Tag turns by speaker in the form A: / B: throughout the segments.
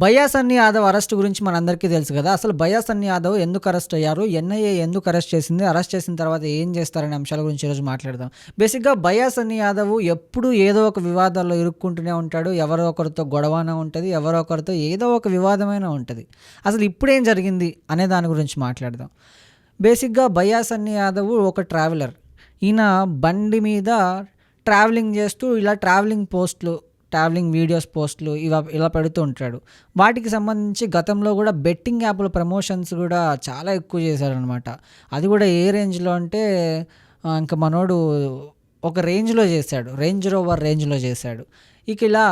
A: Bias అన్ని Yadav arrest గురించి మనందరికీ తెలుసు కదా. అసలు బయాస్ అన్ని యాదవ్ ఎందుకు అరెస్ట్ అయ్యారు? ఎన్ఐఏ ఎందుకు అరెస్ట్ చేసింది? అరెస్ట్ చేసిన తర్వాత ఏం చేస్తారనే అంశాల గురించి ఈరోజు మాట్లాడదాం. బేసిక్గా బయాస్ అన్ని యాదవ్ ఎప్పుడు ఏదో ఒక వివాదాల్లో ఇరుక్కుంటూనే ఉంటాడు. ఎవరో ఒకరితో గొడవన ఉంటుంది ఎవరో ఒకరితో ఏదో ఒక వివాదమైన ఉంటుంది. అసలు ఇప్పుడేం జరిగింది అనే దాని గురించి మాట్లాడదాం. బేసిక్గా బయాస్ అన్ని యాదవ్ ఒక ట్రావెలర్. ఈయన బండి మీద ట్రావెలింగ్ చేస్తూ ఇలా ట్రావెలింగ్ పోస్టులు ట్రావెలింగ్ వీడియోస్ పోస్టులు ఇలా ఇలా పెడుతూ ఉంటాడు. వాటికి సంబంధించి గతంలో కూడా బెట్టింగ్ యాప్ల ప్రమోషన్స్ కూడా చాలా ఎక్కువ చేశారనమాట అది కూడా ఏ రేంజ్లో అంటే ఇంకా మనోడు ఒక రేంజ్లో చేశాడు. రేంజ్ రోవర్ రేంజ్లో చేశాడు. ఇక ఇలా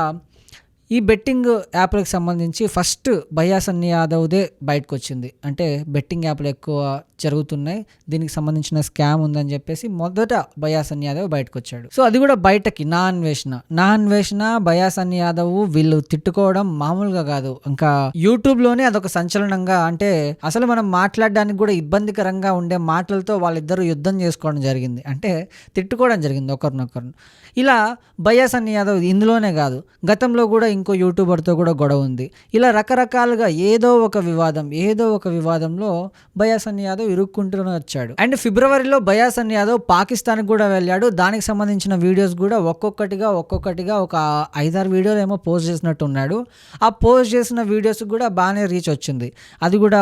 A: ఈ బెట్టింగ్ యాప్లకు సంబంధించి ఫస్ట్ బయాసన్ని యాదవ్దే బయటకు వచ్చింది అంటే బెట్టింగ్ యాప్లు ఎక్కువ జరుగుతున్నాయి. దీనికి సంబంధించిన స్కామ్ ఉందని చెప్పేసి మొదట బయాసన్ని యాదవ్ బయటకు వచ్చాడు సో అది కూడా బయటకి నా అన్వేషణ. నా అన్వేషణ బయాసన్ని యాదవ్ వీళ్ళు తిట్టుకోవడం మామూలుగా కాదు. ఇంకా యూట్యూబ్లోనే అదొక సంచలనంగా అంటే అసలు మనం మాట్లాడడానికి కూడా ఇబ్బందికరంగా ఉండే మాటలతో వాళ్ళిద్దరూ యుద్ధం చేసుకోవడం జరిగింది. అంటే తిట్టుకోవడం జరిగింది ఒకరినొకరు ఇలా బయాసన్ని యాదవ్ ఇందులోనే కాదు. గతంలో కూడా ఇంకో యూట్యూబర్తో కూడా గొడవ ఉంది. ఇలా రకరకాలుగా ఏదో ఒక వివాదం ఏదో ఒక వివాదంలో బయాసన్ యాదవ్ ఇరుక్కుంటూనే వచ్చాడు. అండ్ ఫిబ్రవరిలో బయాసన్ యాదవ్ పాకిస్తాన్కి కూడా వెళ్ళాడు. దానికి సంబంధించిన వీడియోస్ కూడా ఒక్కొక్కటిగా ఒక్కొక్కటిగా ఒక ఐదారు వీడియోలు ఏమో పోస్ట్ చేసినట్టు ఉన్నాడు ఆ పోస్ట్ చేసిన వీడియోస్ కూడా బాగానే రీచ్ వచ్చింది. అది కూడా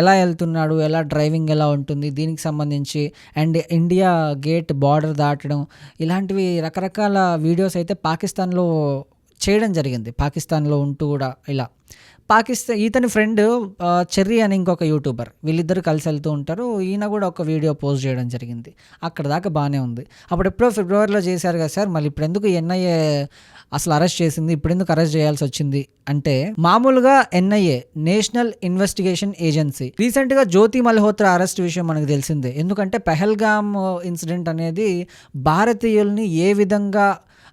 A: ఎలా వెళ్తున్నాడు ఎలా డ్రైవింగ్ ఎలా ఉంటుంది దీనికి సంబంధించి అండ్ ఇండియా గేట్ బార్డర్ దాటడం ఇలాంటివి రకరకాల వీడియోస్ అయితే పాకిస్తాన్లో చేయడం జరిగింది. పాకిస్తాన్లో ఉంటూ కూడా ఇలా. పాకిస్తాన్ ఇతని ఫ్రెండ్ చెర్రీ అని ఇంకొక యూట్యూబర్. వీళ్ళిద్దరు కలిసి వెళ్తూ ఉంటారు. ఈయన కూడా ఒక వీడియో పోస్ట్ చేయడం జరిగింది. అక్కడ దాకా బాగానే ఉంది. అప్పుడు ఎప్పుడో ఫిబ్రవరిలో చేశారు కదా సార్ మళ్ళీ ఇప్పుడు ఎందుకు ఎన్ఐఏ అసలు అరెస్ట్ చేసింది? ఇప్పుడు ఎందుకు అరెస్ట్ చేయాల్సి వచ్చింది? అంటే మామూలుగా ఎన్ఐఏ నేషనల్ ఇన్వెస్టిగేషన్ ఏజెన్సీ. రీసెంట్గా జ్యోతి మల్హోత్రా అరెస్ట్ విషయం మనకు తెలిసిందే. ఎందుకంటే పెహల్గామ్ ఇన్సిడెంట్ అనేది భారతీయుల్ని ఏ విధంగా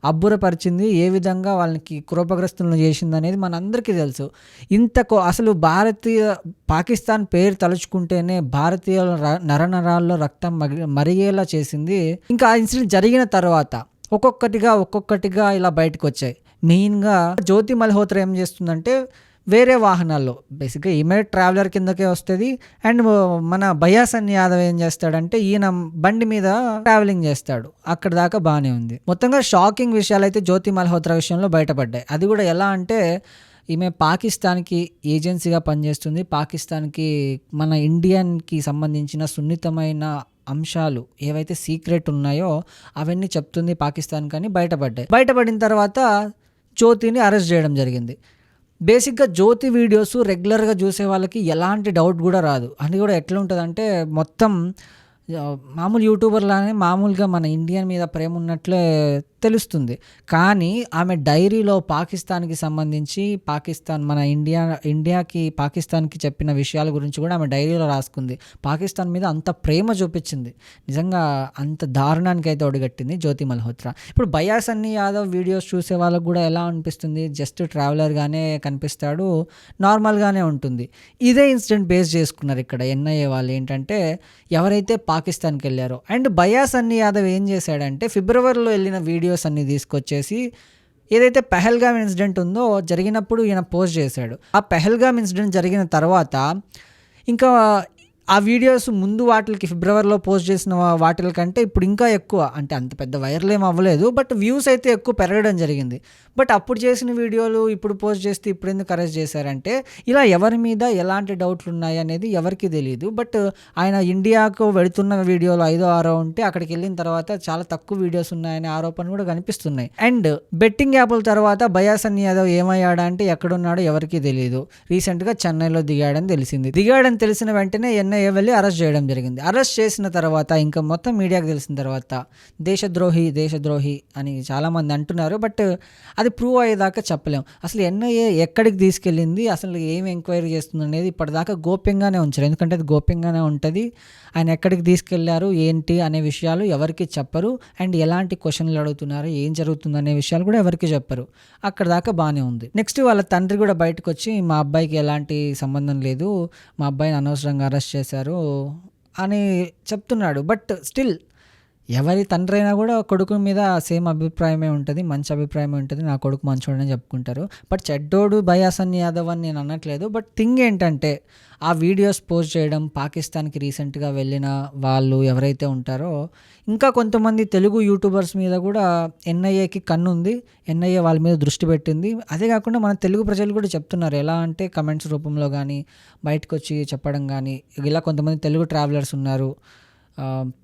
A: అబ్బురపరిచింది ఏ విధంగా వాళ్ళకి కృపగ్రస్తులను చేసింది అనేది మనందరికీ తెలుసు. ఇంతకు అసలు భారతీయ పాకిస్తాన్ పేరు తలుచుకుంటేనే భారతీయుల నరనరాల్లో రక్తం మగి- మరిగేలా చేసింది. ఇంకా ఆ ఇన్సిడెంట్ జరిగిన తర్వాత ఒక్కొక్కటిగా ఒక్కొక్కటిగా ఇలా బయటకు వచ్చాయి మెయిన్గా జ్యోతి మల్హోత్రా ఏం చేస్తుందంటే వేరే వాహనాల్లో. బేసిక్గా ఈమె ట్రావెలర్ కిందకే వస్తుంది. అండ్ మన భయాసన్ యాదవ్ ఏం చేస్తాడంటే ఈయన బండి మీద ట్రావెలింగ్ చేస్తాడు. అక్కడ దాకా బాగానే ఉంది. మొత్తంగా షాకింగ్ విషయాలు అయితే జ్యోతి మల్హోత్రా విషయంలో బయటపడ్డాయి. అది కూడా ఎలా అంటే ఈమె పాకిస్తాన్కి ఏజెన్సీగా పనిచేస్తుంది. పాకిస్తాన్కి మన ఇండియన్కి సంబంధించిన సున్నితమైన అంశాలు ఏవైతే సీక్రెట్ ఉన్నాయో అవన్నీ చెప్తుంది పాకిస్తాన్ కానీ బయటపడ్డాయి. బయటపడిన తర్వాత జ్యోతిని అరెస్ట్ చేయడం జరిగింది. బేసిక్గా జ్యోతి వీడియోస్ రెగ్యులర్గా చూసే వాళ్ళకి ఎలాంటి డౌట్ కూడా రాదు. అది కూడా ఎట్లా ఉంటుందంటే మొత్తం మామూలు యూట్యూబర్లానే మామూలుగా మన ఇండియన్ మీద ప్రేమ ఉన్నట్లే తెలుస్తుంది. కానీ ఆమె డైరీలో పాకిస్తాన్కి సంబంధించి పాకిస్తాన్ మన ఇండియా ఇండియాకి పాకిస్తాన్కి చెప్పిన విషయాల గురించి కూడా ఆమె డైరీలో రాసుకుంది. పాకిస్తాన్ మీద అంత ప్రేమ చూపించింది. నిజంగా అంత దారుణానికి అయితే ఒడిగట్టింది జ్యోతి మల్హోత్రా. ఇప్పుడు బయాస్ యాదవ్ వీడియోస్ చూసే వాళ్ళకు కూడా ఎలా అనిపిస్తుంది? జస్ట్ ట్రావెలర్గానే కనిపిస్తాడు నార్మల్గానే ఉంటుంది. ఇదే ఇన్సిడెంట్ బేస్ చేసుకున్నారు ఇక్కడ ఎన్ఐఏ వాళ్ళు ఏంటంటే ఎవరైతే పాకిస్తాన్కి వెళ్ళారు. అండ్ బయాస్ అన్ని యాదవ్ ఏం చేశాడంటే ఫిబ్రవరిలో వెళ్ళిన వీడియోస్ అన్ని తీసుకొచ్చేసి ఏదైతే పెహల్గామ్ ఇన్సిడెంట్ ఉందో జరిగినప్పుడు ఈయన పోస్ట్ చేశాడు. ఆ పెహల్గామ్ ఇన్సిడెంట్ జరిగిన తర్వాత ఇంకా ఆ వీడియోస్ ముందు వాటికి ఫిబ్రవరిలో పోస్ట్ చేసిన వాటిల కంటే ఇప్పుడు ఇంకా ఎక్కువ. అంటే అంత పెద్ద వైరల్ ఏం అవ్వలేదు బట్ వ్యూస్ అయితే ఎక్కువ పెరగడం జరిగింది. బట్ అప్పుడు చేసిన వీడియోలు ఇప్పుడు పోస్ట్ చేస్తే ఇప్పుడు ఎందుకు అరెస్ట్ చేశారంటే ఇలా ఎవరి మీద ఎలాంటి డౌట్లు ఉన్నాయి అనేది ఎవరికి తెలియదు బట్ ఆయన ఇండియాకు వెళుతున్న వీడియోలు ఐదో ఆరో ఉంటే అక్కడికి వెళ్ళిన తర్వాత చాలా తక్కువ వీడియోస్ ఉన్నాయనే ఆరోపణలు కూడా కనిపిస్తున్నాయి. అండ్ బెట్టింగ్ యాప్ల తర్వాత బయాసన్ యాదవ్ ఏమయ్యాడా అంటే ఎక్కడున్నాడో ఎవరికీ తెలియదు రీసెంట్గా చెన్నైలో దిగాడని తెలిసింది. దిగాడని తెలిసిన వెంటనే ఎన్ఐ ఎన్ఐఏ వెళ్ళి అరెస్ట్ చేయడం జరిగింది. అరెస్ట్ చేసిన తర్వాత ఇంకా మొత్తం మీడియాకు తెలిసిన తర్వాత దేశద్రోహి దేశద్రోహి అని చాలామంది అంటున్నారు. బట్ అది ప్రూవ్ అయ్యేదాకా చెప్పలేం. అసలు ఎన్ఐఏ ఎక్కడికి తీసుకెళ్ళింది? అసలు ఏం ఎంక్వైరీ చేస్తుంది అనేది ఇప్పటిదాకా గోప్యంగానే ఉంచారు. ఎందుకంటే అది గోప్యంగానే ఉంటుంది. ఆయన ఎక్కడికి తీసుకెళ్ళారు ఏంటి అనే విషయాలు ఎవరికి చెప్పరు. అండ్ ఎలాంటి క్వశ్చన్లు అడుగుతున్నారు ఏం జరుగుతుంది అనే విషయాలు కూడా ఎవరికి చెప్పరు. అక్కడ దాకా బాగానే ఉంది. నెక్స్ట్ వాళ్ళ తండ్రి కూడా బయటకు వచ్చి మా అబ్బాయికి ఎలాంటి సంబంధం లేదు మా అబ్బాయిని అనవసరంగా అరెస్ట్ చేశారు అని చెప్తున్నాడు. బట్ స్టిల్ ఎవరి తండ్రి అయినా కూడా కొడుకు మీద సేమ్ అభిప్రాయమే ఉంటుంది మంచి అభిప్రాయమే ఉంటుంది నా కొడుకు మంచోడని చెప్పుకుంటారు. బట్ చెడ్డోడు బయాసన్ యాదవ్ అని నేను అనట్లేదు. బట్ థింగ్ ఏంటంటే ఆ వీడియోస్ పోస్ట్ చేయడం పాకిస్తాన్కి రీసెంట్గా వెళ్ళిన వాళ్ళు ఎవరైతే ఉంటారో ఇంకా కొంతమంది తెలుగు యూట్యూబర్స్ మీద కూడా ఎన్ఐఏకి కన్ను ఉంది ఎన్ఐఏ వాళ్ళ మీద దృష్టి పెట్టింది. అదే కాకుండా మన తెలుగు ప్రజలు కూడా చెప్తున్నారు ఎలా అంటే కమెంట్స్ రూపంలో కానీ బయటకు వచ్చి చెప్పడం కానీ ఇలా కొంతమంది తెలుగు ట్రావెలర్స్ ఉన్నారు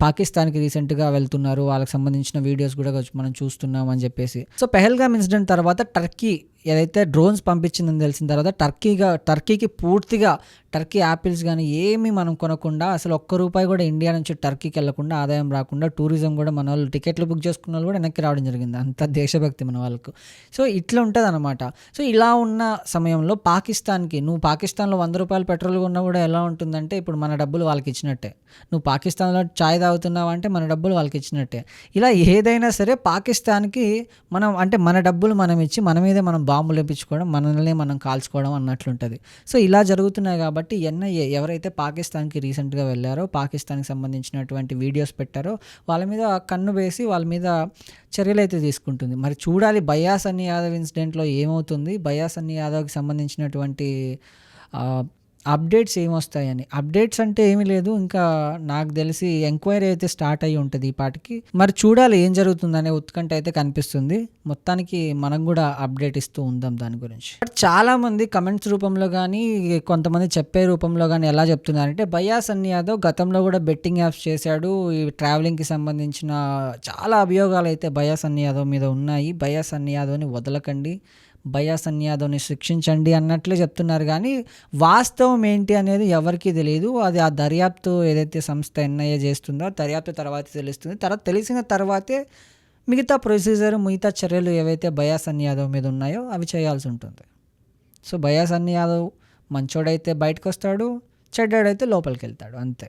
A: పాకిస్తాన్కి రీసెంట్గా వెళ్తున్నారు. వాళ్ళకి సంబంధించిన వీడియోస్ కూడా మనం చూస్తున్నాం అని చెప్పేసి. సో పెహల్గామ్ ఇన్సిడెంట్ తర్వాత టర్కీ ఏదైతే డ్రోన్స్ పంపించిందని తెలిసిన తర్వాత టర్కీగా టర్కీకి పూర్తిగా టర్కీ యాపిల్స్ కానీ ఏమీ మనం కొనకుండా అసలు ఒక్క రూపాయి కూడా ఇండియా నుంచి టర్కీకి వెళ్ళకుండా ఆదాయం రాకుండా టూరిజం కూడా మన వాళ్ళు టికెట్లు బుక్ చేసుకున్న వాళ్ళు కూడా వెనక్కి రావడం జరిగింది. అంత దేశభక్తి మన వాళ్ళకు. సో ఇట్లా ఉంటుంది అనమాట సో ఇలా ఉన్న సమయంలో పాకిస్తాన్కి నువ్వు పాకిస్తాన్లో వంద రూపాయలు పెట్రోల్ కొన్నా కూడా ఎలా ఉంటుందంటే ఇప్పుడు మన డబ్బులు వాళ్ళకి ఇచ్చినట్టే. నువ్వు పాకిస్తాన్లో చాయ్ తాగుతున్నావు అంటే మన డబ్బులు వాళ్ళకి ఇచ్చినట్టే. ఇలా ఏదైనా సరే పాకిస్తాన్కి మనం అంటే మన డబ్బులు మనం ఇచ్చి మన మీదే మనం బాంబులు వేపించుకోవడం మనల్ని మనం కాల్చుకోవడం అన్నట్లుంటుంది. సో ఇలా జరుగుతున్నాయి కాబట్టి ఎన్ఐఏ ఎవరైతే పాకిస్తాన్కి రీసెంట్గా వెళ్ళారో పాకిస్తాన్కి సంబంధించినటువంటి వీడియోస్ పెట్టారో వాళ్ళ మీద కన్ను వేసి వాళ్ళ మీద చర్యలు అయితే తీసుకుంటుంది. మరి చూడాలి బయాస్ అన్ని యాదవ్ ఇన్సిడెంట్లో ఏమవుతుంది? బయాస్ అన్ని యాదవ్కి సంబంధించినటువంటి అప్డేట్స్ ఏమొస్తాయని. అప్డేట్స్ అంటే ఏమీ లేదు. ఇంకా నాకు తెలిసి ఎంక్వైరీ అయితే స్టార్ట్ అయ్యి ఉంటుంది ఈ పాటికి. మరి చూడాలి ఏం జరుగుతుందనే ఉత్కంఠ అయితే కనిపిస్తుంది. మొత్తానికి మనం కూడా అప్డేట్ ఇస్తూ ఉందాం దాని గురించి. బట్ చాలా మంది కమెంట్స్ రూపంలో కానీ కొంతమంది చెప్పే రూపంలో కానీ ఎలా చెప్తున్నారంటే బయాస్ సన్ని యాదవ్ గతంలో కూడా బెట్టింగ్ యాప్స్ చేశాడు. ఈ ట్రావెలింగ్కి సంబంధించిన చాలా అభియోగాలు అయితే భయా సన్ని యాదవ్ మీద ఉన్నాయి. భయా సన్ని యాదవ్ని వదలకండి. బయాసన్ యాదవ్ని శిక్షించండి అన్నట్లే చెప్తున్నారు. కానీ వాస్తవం ఏంటి అనేది ఎవరికీ తెలియదు. అది ఆ దర్యాప్తు ఏదైతే సంస్థ ఎన్ఐఏ చేస్తుందో దర్యాప్తు తర్వాత తెలుస్తుంది. తర్వాత తెలిసిన తర్వాతే మిగతా ప్రొసీజర్ మిగతా చర్యలు ఏవైతే బయాసన్ యాదవ్ మీద ఉన్నాయో అవి చేయాల్సి ఉంటుంది. సో బయాసన్ యాదవ్ మంచోడైతే బయటకు వస్తాడు చెడ్డాడైతే లోపలికి వెళ్తాడు అంతే.